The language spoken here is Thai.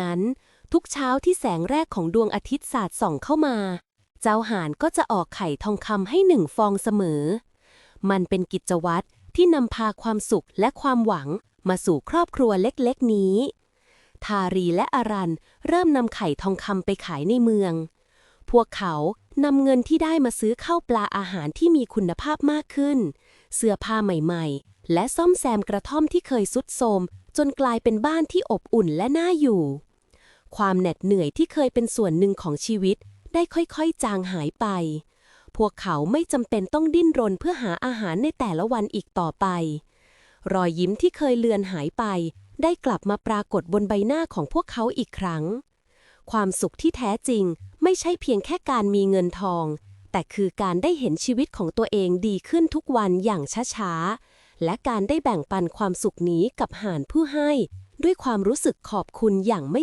นั้น ทุกเช้าที่แสงแรกของดวงอาทิตย์สาดส่องเข้ามา เจ้าห่านก็จะออกไข่ทองคำให้หนึ่งฟองเสมอ มันเป็นกิจวัตรที่นำพาความสุขและความหวังมาสู่ครอบครัวเล็กๆ นี้ ทารีและอารันเริ่มนำไข่ทองคำไปขายในเมือง พวกเขานำเงินที่ได้มาซื้อข้าวปลาอาหารที่มีคุณภาพมากขึ้น เสื้อผ้าใหม่ๆ และซ่อมแซมกระท่อมที่เคยสุดโทรมจนกลายเป็นบ้านที่อบอุ่นและน่าอยู่ ความเหน็ดเหนื่อยที่เคยเป็นส่วนหนึ่งของชีวิต ได้ค่อยๆ จางหายไป พวกเขาไม่จำเป็นต้องดิ้นรนเพื่อหาอาหารในแต่ละวันอีกต่อไป รอยยิ้มที่เคยเลือนหายไป ได้กลับมาปรากฏบนใบหน้าของพวกเขาอีกครั้ง ความสุขที่แท้จริงไม่ใช่เพียงแค่การมีเงินทอง แต่คือการได้เห็นชีวิตของตัวเองดีขึ้นทุกวันอย่างช้าๆ และการได้แบ่งปันความสุขนี้กับหานผู้ให้ ด้วยความรู้สึกขอบคุณอย่างไม่